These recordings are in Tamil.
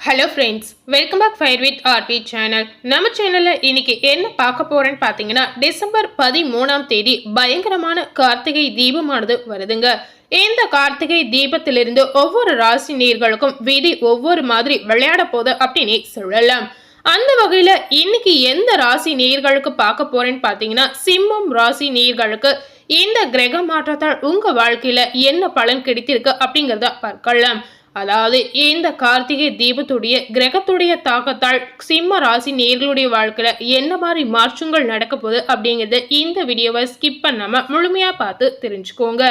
Hello friends welcome back fire with RP channel நம்ம சேனலில் இன்றைக்கி என்ன பார்க்க போகிறேன்னு பார்த்தீங்கன்னா டிசம்பர் பதிமூணாம் தேதி பயங்கரமான கார்த்திகை தீபமானது வருதுங்க. இந்த கார்த்திகை தீபத்திலிருந்து ஒவ்வொரு ராசி நீர்களுக்கும் விதி ஒவ்வொரு மாதிரி விளையாட போகுது அப்படின்னு சொல்லலாம். அந்த வகையில் இன்னைக்கு எந்த ராசி நீர்களுக்கு பார்க்க போகிறேன்னு பார்த்தீங்கன்னா சிம்மம் ராசி நீர்களுக்கு இந்த கிரக மாற்றத்தால் உங்கள் வாழ்க்கையில் என்ன பலன் கிடைத்திருக்கு அப்படிங்கிறத பார்க்கலாம். அதாவது இந்த கார்த்திகை தீபத்துடைய கிரகத்துடைய தாக்கத்தால் சிம்ம ராசி நேர்களுடைய வாழ்க்கையில என்ன மாதிரி மாற்றங்கள் நடக்க போகுது அப்படிங்கிறத இந்த வீடியோவை ஸ்கிப் பண்ணாம முழுமையா பார்த்து தெரிஞ்சுக்கோங்க.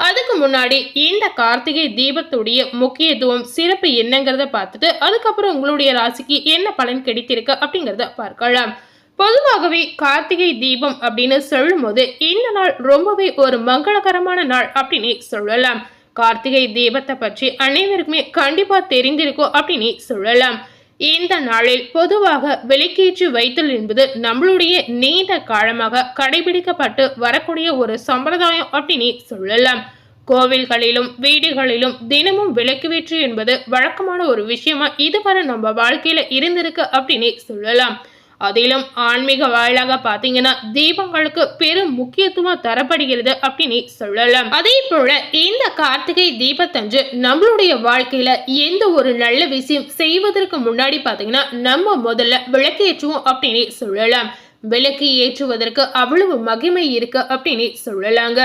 அதுக்கு முன்னாடி இந்த கார்த்திகை தீபத்துடைய முக்கியத்துவம் சிறப்பு என்னங்கிறத பார்த்துட்டு அதுக்கப்புறம் உங்களுடைய ராசிக்கு என்ன பலன் கிடைத்திருக்கு அப்படிங்கிறத பார்க்கலாம். பொதுவாகவே கார்த்திகை தீபம் அப்படின்னு சொல்லும் போது இந்த நாள் ரொம்பவே ஒரு மங்களகரமான நாள் அப்படின்னு சொல்லலாம். கார்த்திகை தீபத்தை பற்றி அனைவருக்குமே கண்டிப்பா தெரிந்திருக்கும் அப்படின்னு சொல்லலாம். இந்த நாளில் பொதுவாக விளக்கேற்றி வைத்தல் என்பது நம்மளுடைய நீண்ட காலமாக கடைபிடிக்கப்பட்டு வரக்கூடிய ஒரு சம்பிரதாயம் அப்படின்னு சொல்லலாம். கோவில்களிலும் வீடுகளிலும் தினமும் விளக்கு என்பது வழக்கமான ஒரு விஷயமா இதுவரை நம்ம வாழ்க்கையில இருந்திருக்கு அப்படின்னு சொல்லலாம். அதிலும் ஆன்மீக வாயிலாக பாத்தீங்கன்னா தீபங்களுக்கு பெரும் முக்கியத்துவம் தரப்படுகிறது அப்படின்னு சொல்லலாம். அதே போல இந்த கார்த்திகை தீபத்தன்று நம்மளுடைய வாழ்க்கையில எந்த ஒரு நல்ல விஷயம் செய்வதற்கு முன்னாடி பாத்தீங்கன்னா நம்ம முதல்ல விளக்கேற்றுவோம் அப்படின்னு சொல்லலாம். விளக்கு ஏற்றுவதற்கு அவ்வளவு மகிமை இருக்கு அப்படின்னு சொல்லலாங்க.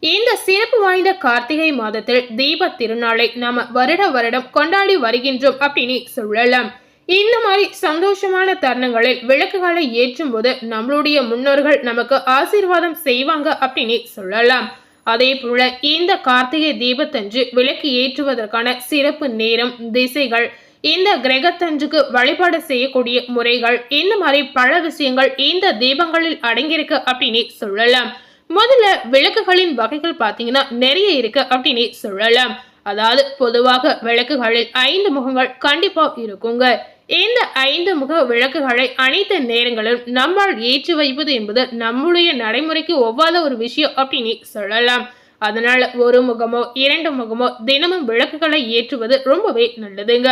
இந்த சிறப்பு வாய்ந்த கார்த்திகை மாதத்தில் தீப திருநாளை நாம வருட வருடம் கொண்டாடி வருகின்றோம் அப்படின்னு சொல்லலாம். இந்த மாதிரி சந்தோஷமான தருணங்களில் விளக்குகளை ஏற்றும் போது நம்மளுடைய முன்னோர்கள் நமக்கு ஆசீர்வாதம் செய்வாங்க அப்படின்னு சொல்லலாம். அதே போல இந்த கார்த்திகை தீபத்தன்று விளக்கு ஏற்றுவதற்கான சிறப்பு நேரம் திசைகள் இந்த கிரகத்தன்றுக்கு வழிபாடு செய்யக்கூடிய முறைகள் இந்த மாதிரி பல விஷயங்கள் இந்த தீபங்களில் அடங்கியிருக்கு அப்படின்னு சொல்லலாம். முதல்ல விளக்குகளின் வகைகள் பார்த்தீங்கன்னா நிறைய இருக்கு அப்படின்னு சொல்லலாம். அதாவது பொதுவாக விளக்குகளில் ஐந்து முகங்கள் கண்டிப்பா இருக்குங்க. இந்த ஐந்து முக விளக்குகளை அனைத்து நேரங்களிலும் நம்மால் ஏற்றி வைப்பது என்பது நம்முடைய நடைமுறைக்கு ஒவ்வாத ஒரு விஷயம் அப்படின்னு சொல்லலாம். அதனால ஒரு முகமோ இரண்டு முகமோ தினமும் விளக்குகளை ஏற்றுவது ரொம்பவே நல்லதுங்க.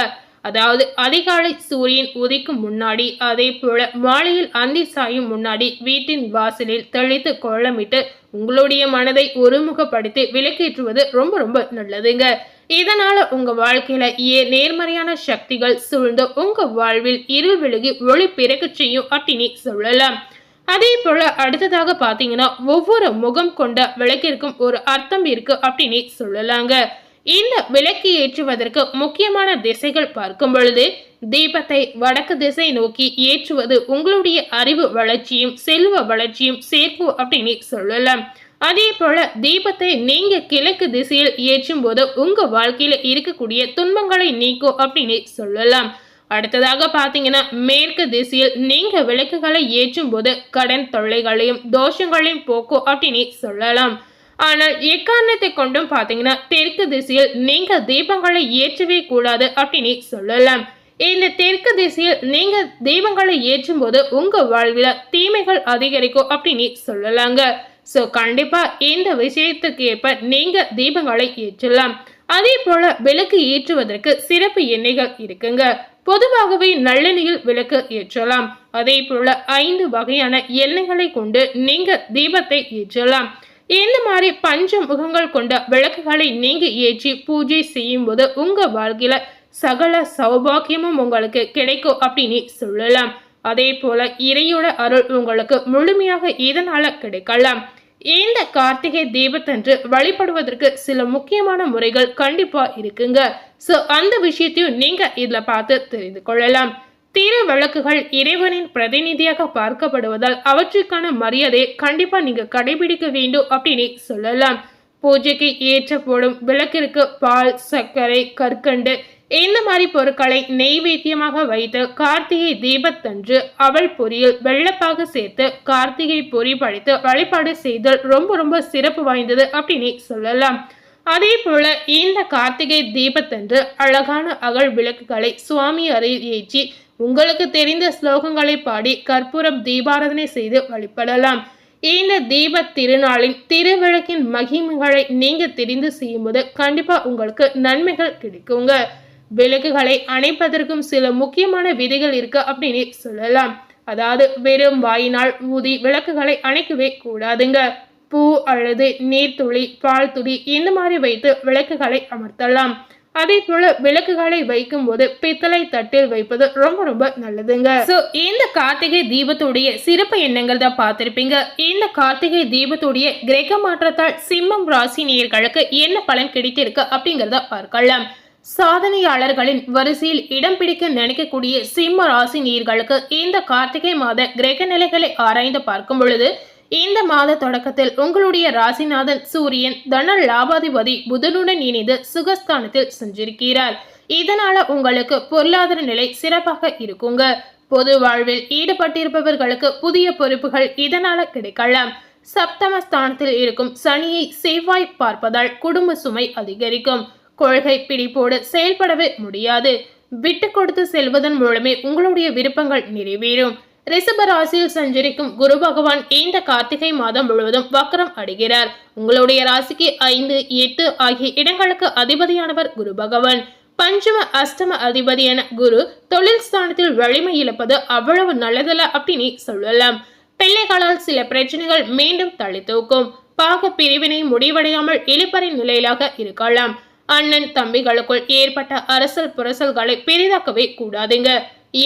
அதாவது அதிகாலை சூரியன் உதிக்கும் முன்னாடி அதே போல மாலையில் அந்தி சாயும் முன்னாடி வீட்டின் வாசலில் தெளித்து கோலமிட்டு உங்களுடைய மனதை ஒருமுகப்படுத்தி விளக்கேற்றுவது ரொம்ப ரொம்ப நல்லதுங்க. இதனால உங்க வாழ்க்கையில ஏ நேர்மறையான சக்திகள் சூழ்ந்து உங்க வாழ்வில் இருள் விலகி ஒளி பிறகு செய்யும் அப்படின்னு சொல்லலாம் அதே போல அடுத்ததாக பாத்தீங்கன்னா ஒவ்வொரு முகம் கொண்ட விளக்கிற்கும் ஒரு அர்த்தம் இருக்கு அப்படின்னு சொல்லலாங்க. இந்த விளக்கு ஏற்றுவதற்கு முக்கியமான திசைகள் பார்க்கும் பொழுது தீபத்தை வடக்கு திசை நோக்கி ஏற்றுவது உங்களுடைய அறிவு வளர்ச்சியும் செல்வ வளர்ச்சியும் சேர்க்கும் அப்படின்னு சொல்லலாம். அதே போல தீபத்தை நீங்க கிழக்கு திசையில் ஏற்றும் போது உங்க வாழ்க்கையில இருக்கக்கூடிய துன்பங்களை நீக்கும் அப்படின்னு சொல்லலாம். அடுத்ததாக பார்த்தீங்கன்னா மேற்கு திசையில் நீங்க விளக்குகளை ஏற்றும் போது கடன் தொல்லைகளையும் தோஷங்களையும் போக்கும் அப்படின்னு சொல்லலாம். ஆனால் எக்காரணத்தை கொண்டும் பார்த்தீங்கன்னா தெற்கு திசையில் நீங்க தீபங்களை ஏற்றவே கூடாது அப்படின்னு சொல்லலாம். இந்த தெற்கு திசையில் நீங்க தீபங்களை ஏற்றும் போது உங்க வாழ்வில் தீமைகள் அதிகரிக்கும் அப்படின்னு சொல்லலாங்க. ஸோ கண்டிப்பாக இந்த விஷயத்துக்கு ஏற்ப நீங்கள் தீபங்களை ஏற்றலாம். அதே போல விளக்கு ஏற்றுவதற்கு சிறப்பு எண்ணெய்கள் இருக்குங்க. பொதுவாகவே நல்லெண்ணெயில் விளக்கு ஏற்றலாம். அதே போல ஐந்து வகையான எண்ணெய்களை கொண்டு நீங்க தீபத்தை ஏற்றலாம். இந்த மாதிரி பஞ்ச முகங்கள் கொண்ட விளக்குகளை நீங்க ஏற்றி பூஜை செய்யும் போது உங்க வாழ்க்கையில சகல சௌபாக்கியமும் உங்களுக்கு கிடைக்கும் அப்படின்னு சொல்லலாம். அதே போல இறையோட அருள் உங்களுக்கு முழுமையாக இதனால கிடைக்கலாம். இந்த கார்த்திகை தீபத்தன்று வழிபடுவதற்கு சில முக்கியமான முறைகள் கண்டிப்பா இருக்குங்க. ஸோ அந்த விஷயத்தையும் நீங்க இதுல பார்த்து தெரிந்து கொள்ளலாம். திரு விளக்குகள் இறைவனின் பிரதிநிதியாக பார்க்கப்படுவதால் அவற்றுக்கான மரியாதையை கண்டிப்பா நீங்க கடைபிடிக்க வேண்டும் அப்படின்னு சொல்லலாம். பூஜைக்கு ஏற்றப்படும் விளக்கிற்கு பால் சர்க்கரை கற்கண்டு இந்த மாதிரி பொருட்களை நெய்வேத்தியமாக வைத்து கார்த்திகை தீபத்தன்று அவள் பொரியில் வெள்ளப்பாக சேர்த்து கார்த்திகை பொறி படைத்து வழிபாடு செய்தல் ரொம்ப ரொம்ப சிறப்பு வாய்ந்தது அப்படின்னு சொல்லலாம். அதே போல இந்த கார்த்திகை தீபத்தன்று அழகான அகல் விளக்குகளை சுவாமி அறையில் ஏற்றி உங்களுக்கு தெரிந்த ஸ்லோகங்களை பாடி கற்பூரம் தீபாராதனை செய்து வழிபடலாம். இந்த தீப திருநாளின் திருவிளக்கின் மகிமைகளை நீங்க தெரிந்து செய்யும்போது கண்டிப்பா உங்களுக்கு நன்மைகள் கிடைக்குங்க. விளக்குகளை அணைப்பதற்கும் சில முக்கியமான விதிகள் இருக்கு அப்படின்னு சொல்லலாம். அதாவது வெறும் வாயினால் ஊதி விளக்குகளை அணைக்கவே கூடாதுங்க. பூ அல்லது நீர்த்துளி பால் துளி இந்த மாதிரி வைத்து விளக்குகளை அமர்த்தலாம். அதே போல விளக்குகளை வைக்கும் போது பித்தளை தட்டில் வைப்பது ரொம்ப ரொம்ப நல்லதுங்க. சோ இந்த கார்த்திகை தீபத்துடைய சிறப்பு எண்ணங்கள் தான் பார்த்திருப்பீங்க. இந்த கார்த்திகை தீபத்துடைய கிரக மாற்றத்தால் சிம்மம் ராசி நேர்களுக்கு என்ன பலன் கிடைத்திருக்கு அப்படிங்கிறத பார்க்கலாம். சாதனையாளர்களின் வரிசையில் இடம் பிடிக்க நினைக்கக்கூடிய சிம்ம ராசி நீர்களுக்கு இந்த கார்த்திகை மாத கிரக நிலைகளை ஆராய்ந்து பார்க்கும் பொழுது இந்த மாத தொடக்கத்தில் உங்களுடைய ராசிநாதன் சூரியன் தன லாபாதிபதி புதனுடன் இணைந்து சுகஸ்தானத்தில் சென்றிருக்கிறார். இதனால உங்களுக்கு பொருளாதார நிலை சிறப்பாக இருக்குங்க. பொது வாழ்வில் ஈடுபட்டிருப்பவர்களுக்கு புதிய பொறுப்புகள் இதனால கிடைக்கலாம். சப்தம ஸ்தானத்தில் இருக்கும் சனியை செவ்வாய் பார்ப்பதால் குடும்ப சுமை அதிகரிக்கும். கொள்கை பிடிப்போடு செயல்படவே முடியாது. விட்டு கொடுத்து செல்வதன் மூலமே உங்களுடைய விருப்பங்கள் நிறைவேறும். ரிசப ராசியில் சஞ்சரிக்கும் குரு பகவான் இந்த கார்த்திகை மாதம் முழுவதும் வக்கரம் அடைகிறார். உங்களுடைய ராசிக்கு ஐந்து எட்டு ஆகிய இடங்களுக்கு அதிபதியானவர் குரு பகவான். பஞ்சம அஷ்டம அதிபதியான குரு தொழில் ஸ்தானத்தில் வலிமை இழப்பது அவ்வளவு நல்லதல்ல அப்படின்னு சொல்லலாம். பிள்ளைகளால் சில பிரச்சனைகள் மீண்டும் தள்ளி தூக்கும். பாக பிரிவினை முடிவடையாமல் இழிப்பறை நிலையிலாக இருக்கலாம். அண்ணன் தம்பிகளுக்குள் ஏற்பட்ட அரசல் புரசல்களை பெரிதாக்கவே கூடாதுங்க.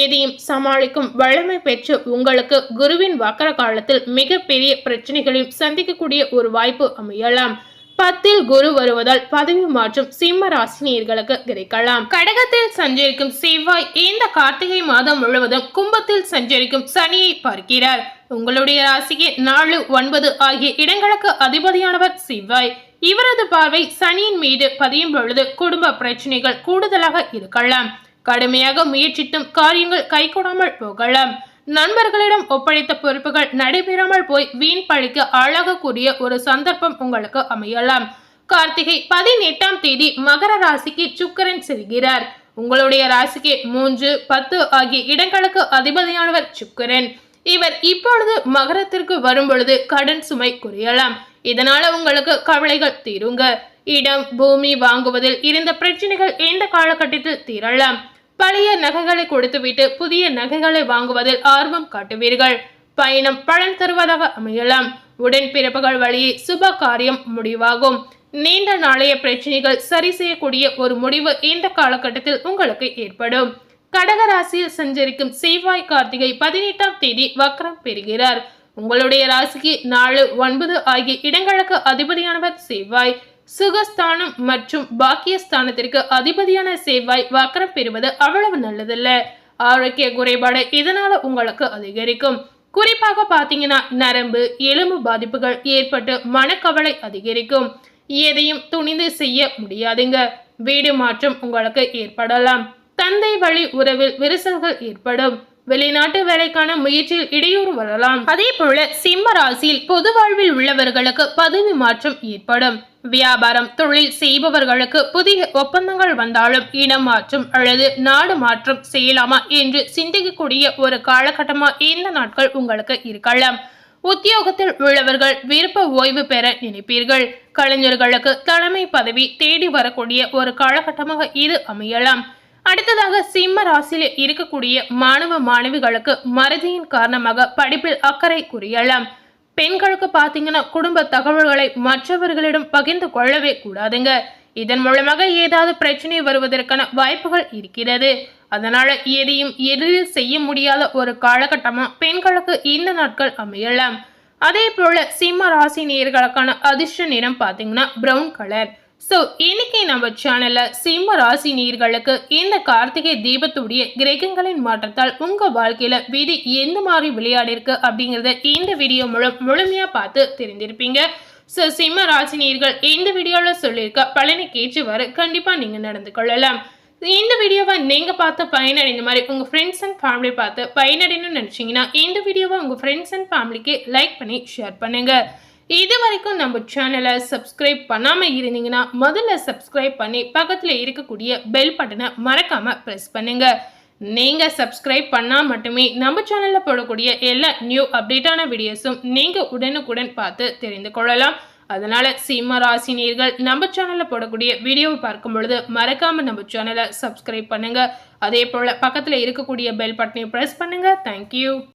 எதையும் சமாளிக்கும் வளமை பெற்று உங்களுக்கு குருவின் வக்கர காலத்தில் மிகப்பெரிய பிரச்சனைகளையும் சந்திக்கக்கூடிய ஒரு வாய்ப்பு அமையலாம். பத்தில் குரு வருவதால் பதவி மாற்றம் சிம்ம ராசினியர்களுக்கு கிடைக்கலாம். கடகத்தில் சஞ்சரிக்கும் செவ்வாய் இந்த கார்த்திகை மாதம் முழுவதும் கும்பத்தில் சஞ்சரிக்கும் சனியை பார்க்கிறார். உங்களுடைய ராசிக்கு நாலு ஒன்பது ஆகிய இடங்களுக்கு அதிபதியானவர் செவ்வாய். இவரது பார்வை சனியின் மீது பதியும் பொழுது குடும்ப பிரச்சனைகள் கூடுதலாக இருக்கலாம். கடுமையாக முயற்சித்தும் காரியங்கள் கைகூடாமல் போகலாம். நண்பர்களிடம் ஒப்படைத்த பொறுப்புகள் நடைபெறாமல் போய் வீண் பழிக்கு ஆளாகக்கூடிய ஒரு சந்தர்ப்பம் உங்களுக்கு அமையலாம். கார்த்திகை பதினெட்டாம் தேதி மகர ராசிக்கு சுக்கரன் செல்கிறார். உங்களுடைய ராசிக்கு மூன்று பத்து ஆகிய இடங்களுக்கு அதிபதியானவர் சுக்கரன். இவர் இப்பொழுது மகரத்திற்கு வரும் பொழுது கடன் சுமை குறையலாம். இதனால உங்களுக்கு கவலைகள் தீருங்க. இடம் பூமி வாங்குவதில் இருந்த பிரச்சனைகள் இந்த காலகட்டத்தில் தீரலாம். பழைய நகைகளை கொடுத்துவிட்டு புதிய நகைகளை வாங்குவதில் ஆர்வம் காட்டுவீர்கள். பயணம் பலன் தருவதாக அமையலாம். உடன் பிறப்புகள் வழியே சுப காரியம் முடிவாகும். நீண்ட நாளைய பிரச்சனைகள் சரி செய்யக்கூடிய ஒரு முடிவு இந்த காலகட்டத்தில் உங்களுக்கு ஏற்படும். கடகராசியில் சஞ்சரிக்கும் செவ்வாய் கார்த்திகை பதினெட்டாம் தேதி வக்ரம் பெறுகிறார். உங்களுடைய ராசிக்கு நாலு ஒன்பது ஆகிய இடங்களுக்கு அதிபதியானவர் செவ்வாய். சுகஸ்தானம் மற்றும் பாக்கியஸ்தானத்திற்கு அதிபதியான செவ்வாய் வக்கரம் பெறுவது அவ்வளவு நல்லதல்ல. ஆரோக்கிய குறைபாடு இதனால உங்களுக்கு அதிகரிக்கும். குறிப்பாக பார்த்தீங்கன்னா நரம்பு எலும்பு பாதிப்புகள் ஏற்பட்டு மனக்கவலை அதிகரிக்கும். எதையும் துணிந்து செய்ய முடியாதுங்க. வீடு மாற்றம் உங்களுக்கு ஏற்படலாம். தந்தை வழி உறவில் விரிசல்கள் ஏற்படும். வெளிநாட்டு வேலைக்கான முயற்சியில் இடையூறு வரலாம். அதே போல சிம்ம ராசியில் பொது வாழ்வில் உள்ளவர்களுக்கு பதவி மாற்றம் ஏற்படும். வியாபாரம் தொழில் செய்பவர்களுக்கு புதிய ஒப்பந்தங்கள் வந்தாலும் இனம் மாற்றம் அல்லது நாடு மாற்றம் செய்யலாமா என்று சிந்திக்கக்கூடிய ஒரு காலகட்டமா இந்த நாட்கள் உங்களுக்கு இருக்கலாம். உத்தியோகத்தில் உள்ளவர்கள் விருப்ப ஓய்வு பெற நினைப்பீர்கள். கலைஞர்களுக்கு தலைமை பதவி தேடி வரக்கூடிய ஒரு காலகட்டமாக இது அமையலாம். அடுத்ததாக சிம்ம ராசியில் இருக்கக்கூடிய மாணவ மாணவிகளுக்கு மறதியின் காரணமாக படிப்பில் அக்கறை குறையலாம். பெண்களுக்கு பார்த்தீங்கன்னா குடும்ப தகவல்களை மற்றவர்களிடம் பகிர்ந்து கொள்ளவே கூடாதுங்க. இதன் மூலமாக ஏதாவது பிரச்சனை வருவதற்கான வாய்ப்புகள் இருக்கிறது. அதனால எதையும் எளிதில் செய்ய முடியாத ஒரு காலகட்டமா பெண்களுக்கு இந்த நாட்கள் அமையலாம். அதே போல சிம்ம ராசி நேர்களுக்கான அதிர்ஷ்ட நிறம் பார்த்தீங்கன்னா பிரவுன் கலர் ஸோ இன்னைக்கு நம்ம சேனலில் சிம்ம ராசி நீர்களுக்கு இந்த கார்த்திகை தீபத்துடைய கிரகங்களின் மாற்றத்தால் உங்கள் வாழ்க்கையில் விதி எந்த மாதிரி விளையாடிருக்கு அப்படிங்கிறத இந்த வீடியோ மூலம் முழுமையாக பார்த்து தெரிஞ்சிருப்பீங்க ஸோ சிம்ம ராசி நீர்கள் இந்த வீடியோவில் சொல்லியிருக்க பலனை கேட்டுவாறு கண்டிப்பாக நீங்கள் நடந்து கொள்ளலாம். இந்த வீடியோவை நீங்கள் பார்த்து பயனடைந்த மாதிரி உங்கள் ஃப்ரெண்ட்ஸ் அண்ட் ஃபேமிலி பார்த்து பயனடையணும்னு நினச்சிங்கன்னா இந்த வீடியோவை உங்கள் ஃப்ரெண்ட்ஸ் அண்ட் ஃபேமிலிக்கு லைக் பண்ணி ஷேர் பண்ணுங்கள் இது வரைக்கும் நம்ம சேனலை சப்ஸ்கிரைப் பண்ணாமல் இருந்தீங்கன்னா முதல்ல சப்ஸ்கிரைப் பண்ணி பக்கத்தில் இருக்கக்கூடிய பெல் பட்டனை மறக்காமல் ப்ரெஸ் பண்ணுங்கள் நீங்கள் சப்ஸ்கிரைப் பண்ணால் மட்டுமே நம்ம சேனலில் போடக்கூடிய எல்லா நியூ அப்டேட்டான வீடியோஸும் நீங்கள் உடனுக்குடன் பார்த்து தெரிந்து கொள்ளலாம். அதனால் சிம்ம ராசினியர்கள் நம்ம சேனலில் போடக்கூடிய வீடியோவை பார்க்கும் பொழுது மறக்காமல் நம்ம சேனலை சப்ஸ்கிரைப் பண்ணுங்கள் அதே போல் பக்கத்தில் இருக்கக்கூடிய பெல் பட்டனை ப்ரெஸ் பண்ணுங்கள் தேங்க்யூ